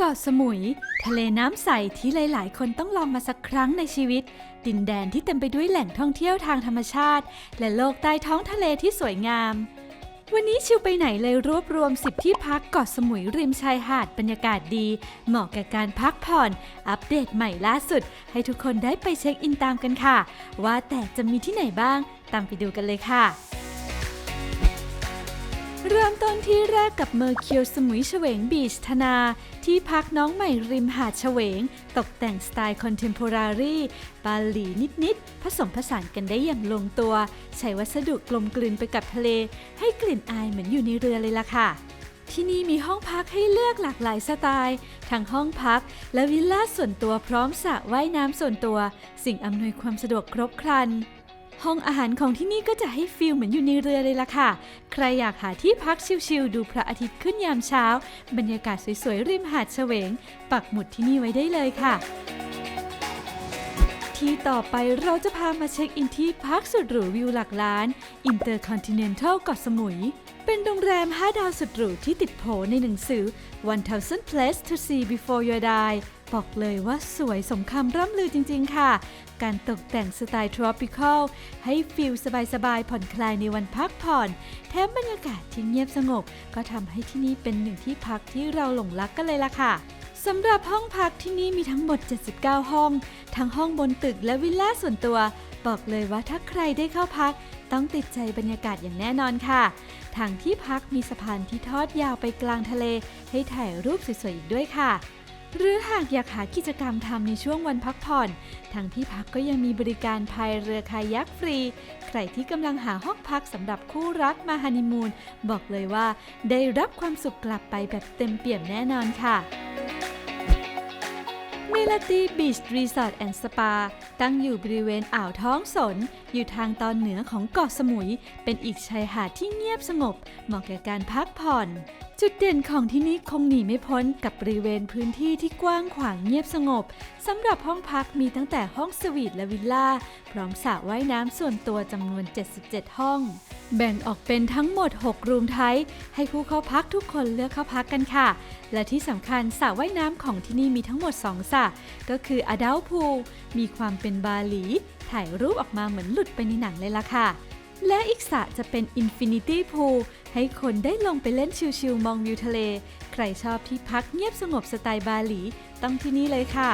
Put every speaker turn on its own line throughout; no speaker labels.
เกาะสมุย ทะเลน้ำใสที่หลาย ๆ คนต้องลองมาสักครั้งในชีวิต ดินแดนที่เต็มไปด้วยแหล่งท่องเที่ยวทางธรรมชาติ และโลกใต้ท้องทะเลที่สวยงาม วันนี้ชิวไปไหนเลยรวบรวม 10 ที่พักเกาะสมุยริมชายหาดบรรยากาศดี เหมาะกับการพักผ่อน อัปเดตใหม่ล่าสุด ให้ทุกคนได้ไปเช็คอินตามกันค่ะ ว่าแต่จะมีที่ไหนบ้าง ตามไปดูกันเลยค่ะ เริ่มต้นที่แรกกับเมอร์คิวสมุยเฉวงบีชธนา ที่พักน้องใหม่ริมหาดเฉวง ตกแต่งสไตล์คอนเทม p o รารีบาหลีนิด ๆ ผสมผสานกันได้อย่างลงตัว ใช้วัสดุกลมกลืนไปกับทะเล ให้กลิ่นอายเหมือนอยู่ในเรือเลยล่ะค่ะ ที่นี่มีห้องพักให้เลือกหลากหลายสไตล์ ทั้งห้องพัก และวิลล่าส่วนตัวพร้อมสระว่ายน้ำส่วนตัว สิ่งอำนวยความสะดวกครบครัน ห้องอาหารของที่นี่ก็จะให้ฟีลเหมือนอยู่ในเรือเลยล่ะค่ะ ใครอยากหาที่พักชิลๆดูพระอาทิตย์ขึ้นยามเช้า บรรยากาศสวยๆริมหาดเฉวง ปักหมุดที่นี่ไว้ได้เลยค่ะ ที่ต่อไปเราจะพามาเช็คอินที่พักสุดหรูวิวหลักล้าน Intercontinental เกาะสมุย เป็นโรงแรม 5 ดาวสุดหรูที่ติดโผในหนังสือ 1000 Place to See Before You Die บอกเลยว่าสวยสมคำร่ำลือจริง ๆ ค่ะ การตกแต่งสไตล์ tropical ให้ฟิลสบาย ๆ ผ่อนคลายในวันพักผ่อน แถมบรรยากาศที่เงียบสงบ ก็ทำให้ที่นี่เป็นหนึ่งที่พักที่เราหลงรักกันเลยล่ะค่ะสำหรับห้องพักที่นี่มีทั้งหมด 79 ห้อง ทั้งห้องบนตึกและวิลล่าส่วนตัว บอกเลยว่าถ้าใครได้เข้าพัก ต้องติดใจบรรยากาศอย่างแน่นอนค่ะ ทางที่พักมีสะพานที่ทอดยาวไปกลางทะเล ให้ถ่ายรูปสวยๆอีกด้วยค่ะ หรือหากอยากหากิจกรรมทำในช่วงวันพักผ่อน ทางที่พักก็ยังมีบริการพายเรือคายักฟรี ใครที่กำลังหาห้องพักสำหรับคู่รักมาฮันนีมูน บอกเลยว่าได้รับความสุขกลับไปแบบเต็มเปี่ยมแน่นอนค่ะเมลตีบีชรีสอร์ทแอนด์สปาตั้งอยู่บริเวณอ่าวท้องสน อยู่ทางตอนเหนือของเกาะสมุย เป็นอีกชายหาดที่เงียบสงบ เหมาะแก่การพักผ่อน จุดเด่นของที่นี่คงหนีไม่พ้นกับบริเวณพื้นที่ที่กว้างขวางเงียบสงบสำหรับห้องพักมีตั้งแต่ห้องสวีทและวิลล่า พร้อมสระว่ายน้ำส่วนตัวจำนวน 77 ห้อง แบ่งออกเป็นทั้งหมด 6 รูมไทป์ให้ผู้เข้าพักทุกคนเลือกเข้าพักกันค่ะ และที่สำคัญสระว่ายน้ำของที่นี่มีทั้งหมด 2สระก็คืออดัลพูลมีความเป็นบาหลี ถ่ายรูปออกมาเหมือนหลุดไปในหนังเลยล่ะค่ะ และอีกสระจะเป็น Infinity Pool ให้คนได้ลงไปเล่นชิลๆมองวิวทะเล ใครชอบที่พักเงียบสงบสไตล์บาหลี ต้องที่นี่เลยค่ะ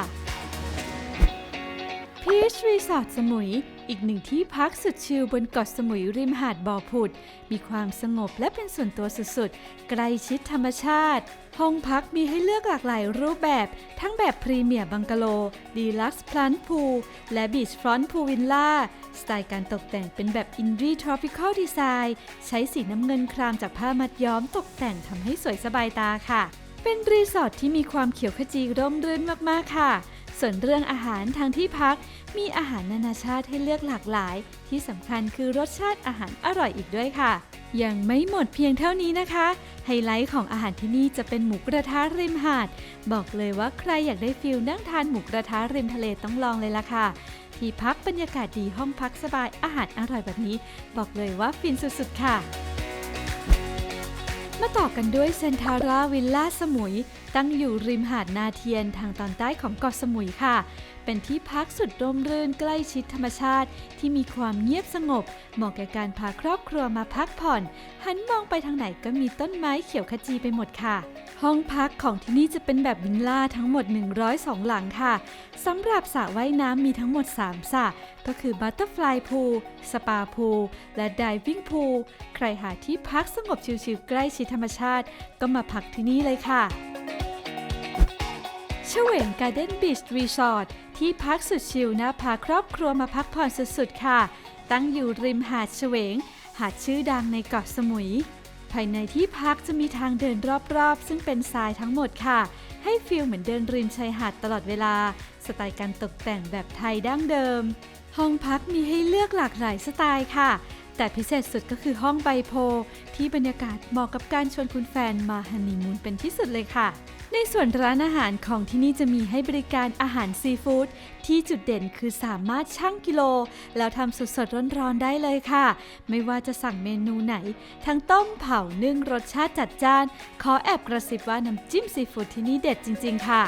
พีชรีสอร์ทสมุย อีกหนึ่งที่พักสุดชิลบนเกาะสมุยริมหาดบ่อผุด มีความสงบและเป็นส่วนตัวสุดๆ ใกล้ชิดธรรมชาติ ห้องพักมีให้เลือกหลากหลายรูปแบบ ทั้งแบบพรีเมียร์บังกะโล ดีลักซ์พลันพูลและบีชฟรอนต์พูลวิลล่า สไตล์การตกแต่งเป็นแบบอินดี้ทรอปิคอลดีไซน์ใช้สีน้ำเงินครามจากผ้ามัดย้อมตกแต่งทำให้สวยสบายตาค่ะ เป็นรีสอร์ทที่มีความเขียวขจีร่มรื่นมากๆค่ะ ส่วนเรื่องอาหารทางที่พักมีอาหารนานาชาติให้เลือกหลากหลาย ที่สำคัญคือรสชาติอาหารอร่อยอีกด้วยค่ะ ยังไม่หมดเพียงเท่านี้นะคะ ไฮไลท์ของอาหารที่นี่จะเป็นหมูกระทะริมหาด บอกเลยว่าใครอยากได้ฟิลนั่งทานหมูกระทะริมทะเลต้องลองเลยล่ะค่ะ ที่พักบรรยากาศดีห้องพักสบายอาหารอร่อยแบบนี้ บอกเลยว่าฟินสุดๆค่ะ มาต่อกันด้วยเซนทาราวิลล่าสมุย ตั้งอยู่ริมหาดนาเทียนทางตอนใต้ของเกาะสมุยค่ะเป็นที่พักสุดร่มรื่นใกล้ชิดธรรมชาติ ที่มีความเงียบสงบ เหมาะแก่การพาครอบครัวมาพักผ่อน หันมองไปทางไหนก็มีต้นไม้เขียวขจีไปหมดค่ะ ห้องพักของที่นี่จะเป็นแบบวิลล่าทั้งหมด 102 หลังค่ะสำหรับสระว่ายน้ำมีทั้งหมด 3สระก็คือบัตเตอร์ฟลายพูลสปาพูลและดิวิ่งพูลใครหาที่พักสงบชิลๆใกล้ชิดธรรมชาติ ก็มาพักที่นี่เลยค่ะเฉวงการ์เด้นบีชรีสอร์ท ที่พักสุดชิลนะพาครอบครัวมาพักผ่อนสุดๆค่ะ ตั้งอยู่ริมหาดเฉวง หาดชื่อดังในเกาะสมุย ภายในที่พักจะมีทางเดินรอบๆ ซึ่งเป็นทรายทั้งหมดค่ะ ให้ฟีลเหมือนเดินริมชายหาดตลอดเวลา สไตล์การตกแต่งแบบไทยดั้งเดิม ห้องพักมีให้เลือกหลากหลายสไตล์ค่ะ แต่พิเศษสุดก็คือห้องใบโพที่บรรยากาศเหมาะกับการชวนคุณแฟนมาฮันนีมูนเป็นที่สุดเลยค่ะ ในส่วนร้านอาหารของที่นี่จะมีให้บริการอาหารซีฟู้ดที่จุดเด่นคือสามารถชั่งกิโล แล้วทำสดๆร้อนๆได้เลยค่ะ ไม่ว่าจะสั่งเมนูไหน ทั้งต้มเผานึ่งรสชาติจัดจ้าน ขอแอบกระซิบว่าน้ำจิ้มซีฟู้ดที่นี่เด็ดจริง ๆ ค่ะ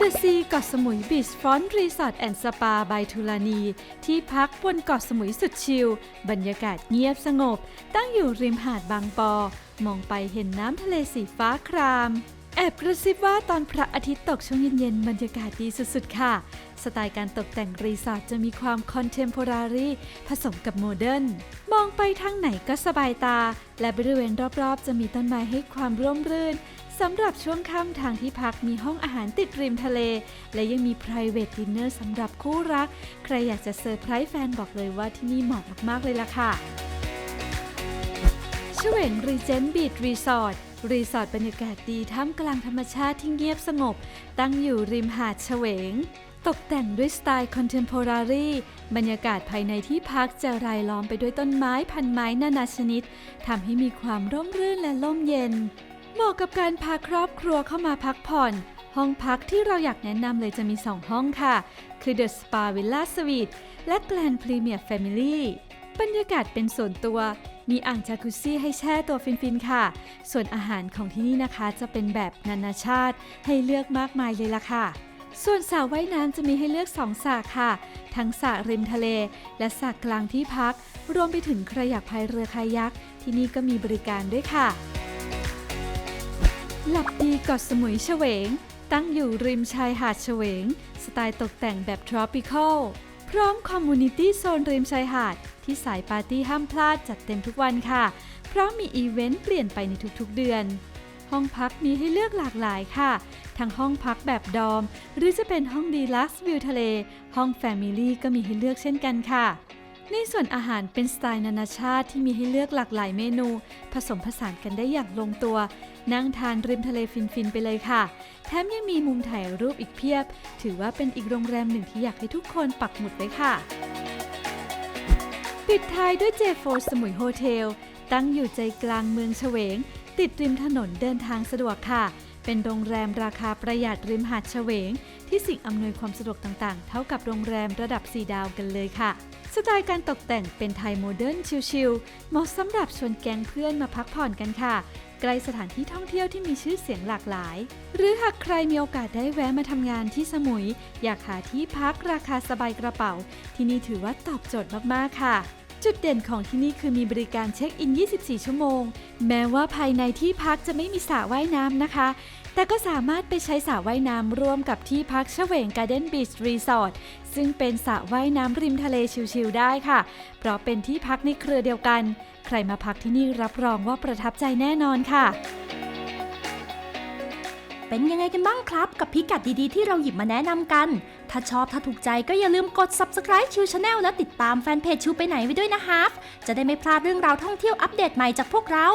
The Sea เกาะสมุย Beach Front Resort and Spa by ทุลานี ที่พักบนเกาะสมุยสุดชิล บรรยากาศเงียบสงบ ตั้งอยู่ริมหาดบางปอ มองไปเห็นน้ำทะเลสีฟ้าคราม แอบกระซิบว่าตอนพระอาทิตย์ตกช่วงเย็นๆ บรรยากาศดีสุดๆ ค่ะ สไตล์การตกแต่งรีสอร์ทจะมีความคอนเทมพอรารีผสมกับโมเดิร์น มองไปทางไหนก็สบายตา และบริเวณรอบๆ จะมีต้นไม้ให้ความร่มรื่นสำหรับช่วงค่ำทางที่พักมีห้องอาหารติดริมทะเล และยังมี private dinner สำหรับคู่รัก ใครอยากจะเซอร์ไพรส์แฟนบอกเลยว่าที่นี่เหมาะมากๆเลยล่ะค่ะเฉวงรีเจนบีชรีสอร์ท รีสอร์ทบรรยากาศดีท่ามกลางธรรมชาติที่เงียบสงบ ตั้งอยู่ริมหาดเฉวง ตกแต่งด้วยสไตล์คอนเทมพอรารีบรรยากาศภายในที่พักจะรายล้อมไปด้วยต้นไม้พันไม้นานาชนิดทำให้มีความร่มรื่นและร่มเย็น เหมาะกับการพาครอบครัวเข้ามาพักผ่อน ห้องพักที่เราอยากแนะนำเลยจะมี 2 ห้องค่ะ คือ The Spa Villa Suite และ Grand Premier Family บรรยากาศเป็นส่วนตัว มีอ่างจากุซี่ให้แช่ตัวฟินๆค่ะ ส่วนอาหารของที่นี่นะคะจะเป็นแบบนานาชาติให้เลือกมากมายเลยล่ะค่ะ ส่วนสระว่ายน้ำจะมีให้เลือก2สระค่ะ ทั้งสระริมทะเล และสระกลางที่พัก รวมไปถึงใครอยากพายเรือคายัก ที่นี่ก็มีบริการด้วยค่ะ หลับดีเกาะสมุยเฉวง ตั้งอยู่ริมชายหาดเฉวง สไตล์ตกแต่งแบบ tropical พร้อมคอมมูนิตี้โซนริมชายหาด ที่สายปาร์ตี้ห้ามพลาดจัดเต็มทุกวันค่ะ เพราะมีอีเวนต์เปลี่ยนไปในทุกๆเดือน ห้องพักมีให้เลือกหลากหลายค่ะ ทั้งห้องพักแบบดอม หรือจะเป็นห้องดีลักซ์วิวทะเล ห้องแฟมิลี่ก็มีให้เลือกเช่นกันค่ะในส่วนอาหารเป็นสไตล์นานาชาติที่มีให้เลือกหลากหลายเมนู ผสมผสานกันได้อย่างลงตัว นั่งทานริมทะเลฟินๆไปเลยค่ะ แถมยังมีมุมถ่ายรูปอีกเพียบ ถือว่าเป็นอีกโรงแรมหนึ่งที่อยากให้ทุกคนปักหมุดไว้ค่ะ ปิดท้ายด้วยเจโฟสมุยโฮเทล ตั้งอยู่ใจกลางเมืองเฉวง ติดริมถนนเดินทางสะดวกค่ะ เป็นโรงแรมราคาประหยัดริมหาดเฉวง ที่สิ่งอำนวยความสะดวกต่างๆ เท่ากับโรงแรมระดับ 4 ดาวกันเลยค่ะ สไตล์การตกแต่งเป็นไทยโมเดิร์นชิลๆเหมาะสำหรับชวนแก๊งเพื่อนมาพักผ่อนกันค่ะ ใกล้สถานที่ท่องเที่ยวที่มีชื่อเสียงหลากหลาย หรือหากใครมีโอกาสได้แวะมาทำงานที่สมุย อยากหาที่พักราคาสบายกระเป๋า ที่นี่ถือว่าตอบโจทย์มากๆค่ะ จุดเด่นของที่นี่คือมีบริการเช็คอิน 24 ชั่วโมง แม้ว่าภายในที่พักจะไม่มีสระว่ายน้ำนะคะ แต่ก็สามารถไปใช้สระว่ายน้ำร่วมกับที่พักเฉวงการ์เด้นบีชรีสอร์ทซึ่งเป็นสระว่ายน้ำริมทะเลชิลๆได้ค่ะ เพราะเป็นที่พักในเครือเดียวกัน ใครมาพักที่นี่รับรองว่าประทับใจแน่นอนค่ะ
เป็นยังไงกันบ้างครับ กับพิกัดดีๆที่เราหยิบมาแนะนำกัน ถ้าชอบถ้าถูกใจก็อย่าลืมกด subscribe ชิวชาแนลและติดตามแฟนเพจชิวไปไหนไว้ด้วยนะฮะจะได้ไม่พลาดเรื่องราวท่องเที่ยวอัปเดตใหม่จากพวกเรา